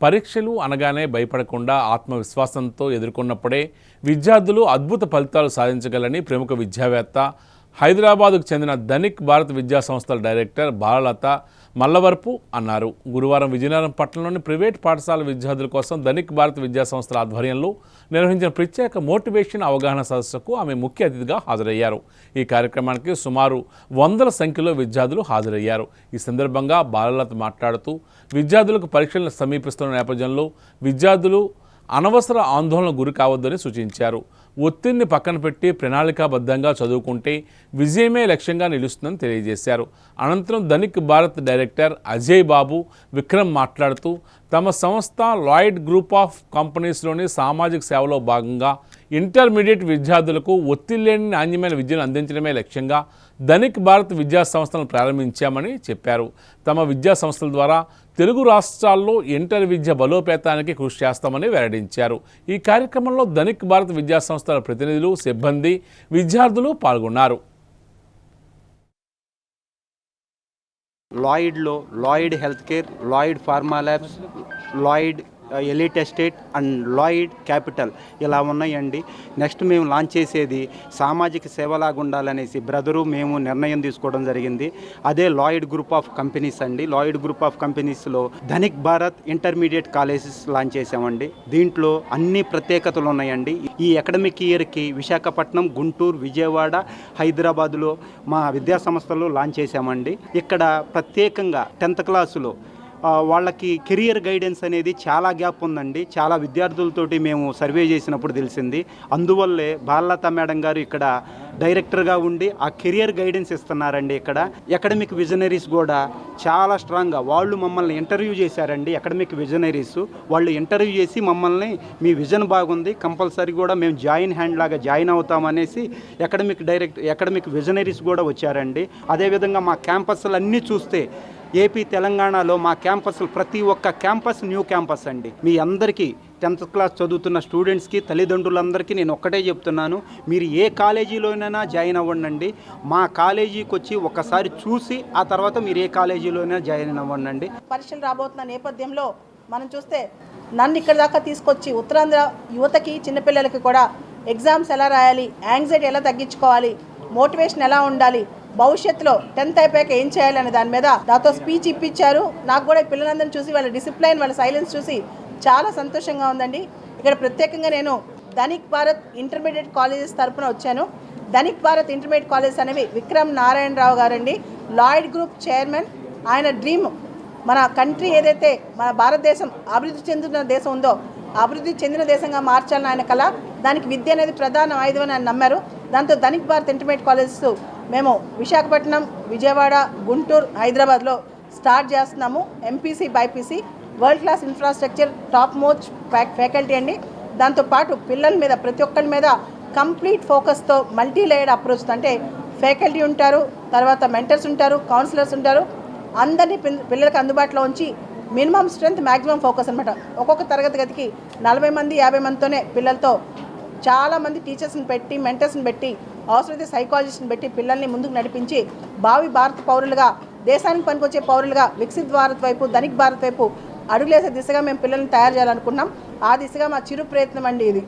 పరీక్షలు అనగానే భయపడకుండా ఆత్మవిశ్వాసంతో ఎదుర్కొన్నప్పుడే విద్యార్థులు అద్భుత ఫలితాలు సాధించగలని ప్రముఖ విద్యావేత్త హైదరాబాదుకు చెందిన ధనిక్ భారత్ విద్యా సంస్థల డైరెక్టర్ బాలలత మల్లవరపు అన్నారు. గురువారం విజయనగరం పట్టణంలోని ప్రైవేట్ పాఠశాల విద్యార్థుల కోసం ధనిక్ భారత్ విద్యా సంస్థల ఆధ్వర్యంలో నిర్వహించిన ప్రత్యేక మోటివేషన్ అవగాహన సదస్సుకు ఆమె ముఖ్య అతిథిగా హాజరయ్యారు. ఈ కార్యక్రమానికి సుమారు వందల సంఖ్యలో విద్యార్థులు హాజరయ్యారు. ఈ సందర్భంగా బాలలత మాట్లాడుతూ విద్యార్థులకు పరీక్షలను సమీపిస్తున్న నేపథ్యంలో విద్యార్థులు అనవసర ఆందోళన గురి కావద్దని సూచించారు. ఒత్తిడిని పక్కన పెట్టి ప్రణాళికాబద్ధంగా చదువుకుంటే విజయమే లక్ష్యంగా నిలుస్తుందని తెలియజేశారు. అనంతరం ధనిక్ భారత్ డైరెక్టర్ అజయ్ బాబు విక్రమ్ మాట్లాడుతూ తమ సంస్థ లాయిడ్ గ్రూప్ ఆఫ్ కంపెనీస్లోని సామాజిక సేవలో భాగంగా ఇంటర్మీడియట్ విద్యార్థులకు ఒత్తిడి లేని నాణ్యమైన విద్యను అందించడమే లక్ష్యంగా ధనిక్ భారత్ విద్యా సంస్థలను ప్రారంభించామని చెప్పారు. తమ విద్యా సంస్థల ద్వారా తెలుగు రాష్ట్రాల్లో ఇంటర్ విద్య బలోపేతానికి కృషి చేస్తామని వెల్లడించారు. ఈ కార్యక్రమంలో ధనిక్ భారత్ విద్యా సంస్థల ప్రతినిధులు సిబ్బంది విద్యార్థులు పాల్గొన్నారు. లాయిడ్లో Lloyd health care Lloyd pharma labs Lloyd elite estate and Lloyd capital ఇలా ఉన్నాయండి. నెక్స్ట్ మేము లాంచ్ చేసేది సామాజిక సేవలాగా ఉండాలనేసి బ్రదరు మేము నిర్ణయం తీసుకోవడం జరిగింది. అదే లాయిడ్ గ్రూప్ ఆఫ్ కంపెనీస్ అండి. లాయిడ్ గ్రూప్ ఆఫ్ కంపెనీస్లో Dhanik Bharat intermediate colleges launch చేసామండి దీంట్లో అన్ని ప్రత్యేకతలు ఉన్నాయండి. ఈ అకాడమిక్ ఇయర్కి విశాఖపట్నం గుంటూరు విజయవాడ హైదరాబాద్లో మా విద్యాసంస్థలు లాంచ్ చేశామండి. ఇక్కడ ప్రత్యేకంగా టెన్త్ క్లాసులో వాళ్ళకి కెరియర్ గైడెన్స్ అనేది చాలా గ్యాప్ ఉందండి. చాలా విద్యార్థులతోటి మేము సర్వే చేసినప్పుడు తెలిసింది. అందువల్లే బాలలత మేడం గారు ఇక్కడ డైరెక్టర్గా ఉండి ఆ కెరియర్ గైడెన్స్ ఇస్తున్నారండి ఇక్కడ. అకాడమిక్ విజనరీస్ కూడా చాలా స్ట్రాంగ్గా వాళ్ళు మమ్మల్ని ఇంటర్వ్యూ చేశారండి అకాడమిక్ విజనరీస్. వాళ్ళు ఇంటర్వ్యూ చేసి మమ్మల్ని మీ విజన్ బాగుంది. కంపల్సరీ కూడా మేము జాయిన్ హ్యాండ్ లాగా జాయిన్ అవుతామనేసి అకాడమిక్ డైరెక్ట్ అకాడమిక్ విజనరీస్ కూడా వచ్చారండి. అదేవిధంగా మా క్యాంపస్లు అన్నీ చూస్తే ఏపీ తెలంగాణలో మా క్యాంపస్లు ప్రతి ఒక్క క్యాంపస్ న్యూ క్యాంపస్ అండి. మీ అందరికీ టెన్త్ క్లాస్ చదువుతున్న స్టూడెంట్స్కి తల్లిదండ్రులందరికీ నేను ఒక్కటే చెప్తున్నాను. మీరు ఏ కాలేజీలోనైనా జాయిన్ అవ్వండి మా కాలేజీకి వచ్చి ఒక్కసారి చూసి ఆ తర్వాత మీరు ఏ కాలేజీలోనైనా జాయిన్ అవ్వండి పరీక్షలు రాబోతున్న నేపథ్యంలో మనం చూస్తే నన్ను ఇక్కడ దాకా తీసుకొచ్చి ఉత్తరాంధ్ర యువతకి చిన్నపిల్లలకి కూడా ఎగ్జామ్స్ ఎలా రాయాలి యాంగ్జైటీ ఎలా తగ్గించుకోవాలి మోటివేషన్ ఎలా ఉండాలి భవిష్యత్తులో టెన్త్ అయిపోయాక ఏం చేయాలనే దాని మీద నాతో స్పీచ్ ఇప్పించారు. నాకు కూడా పిల్లలందరిని పిల్లలందరినీ చూసి వాళ్ళ డిసిప్లైన్ వాళ్ళ సైలెన్స్ చూసి చాలా సంతోషంగా ఉందండి. ఇక్కడ ప్రత్యేకంగా నేను ధనిక్ భారత్ ఇంటర్మీడియట్ కాలేజెస్ తరపున వచ్చాను. ధనిక్ భారత్ ఇంటర్మీడియట్ కాలేజెస్ అనేవి విక్రమ్ నారాయణరావు గారండి లాయిడ్ గ్రూప్ చైర్మన్. ఆయన డ్రీమ్ మన కంట్రీ ఏదైతే మన భారతదేశం అభివృద్ధి చెందుతున్న దేశం ఉందో అభివృద్ధి చెందిన దేశంగా మార్చాలని ఆయన కళ దానికి విద్య అనేది ప్రధాన ఆయుధం అని ఆయన నమ్మారు. దాంతో ధనిక్ భారత్ ఇంటర్మీడియట్ కాలేజెస్ మేము విశాఖపట్నం విజయవాడ గుంటూరు హైదరాబాద్లో స్టార్ట్ చేస్తున్నాము. MPC BiPC world class infrastructure top most faculty అండి. దాంతోపాటు పిల్లల మీద ప్రతి ఒక్కరి మీద కంప్లీట్ ఫోకస్తో మల్టీ లేయర్డ్ అప్రోచ్ అంటే ఫ్యాకల్టీ ఉంటారు తర్వాత మెంటర్స్ ఉంటారు కౌన్సిలర్స్ ఉంటారు. అందరినీ పిల్లలకు అందుబాటులో ఉంచి మినిమం స్ట్రెంత్ మ్యాక్సిమం ఫోకస్ అనమాట ఒక్కొక్క తరగతి గదికి నలభై మంది యాభై మందితోనే పిల్లలతో చాలామంది టీచర్స్ని పెట్టి మెంటర్స్ని పెట్టి అవసరమైతే సైకాలజిస్ట్ని పెట్టి పిల్లల్ని ముందుకు నడిపించి భావి భారత పౌరులుగా దేశానికి పనికొచ్చే పౌరులుగా వికసిత్ భారత్ వైపు ధనిక్ భారత్ వైపు అడుగులేసే దిశగా మేము పిల్లల్ని తయారు చేయాలనుకున్నాం. ఆ దిశగా మా చిరు ప్రయత్నం అండి ఇది.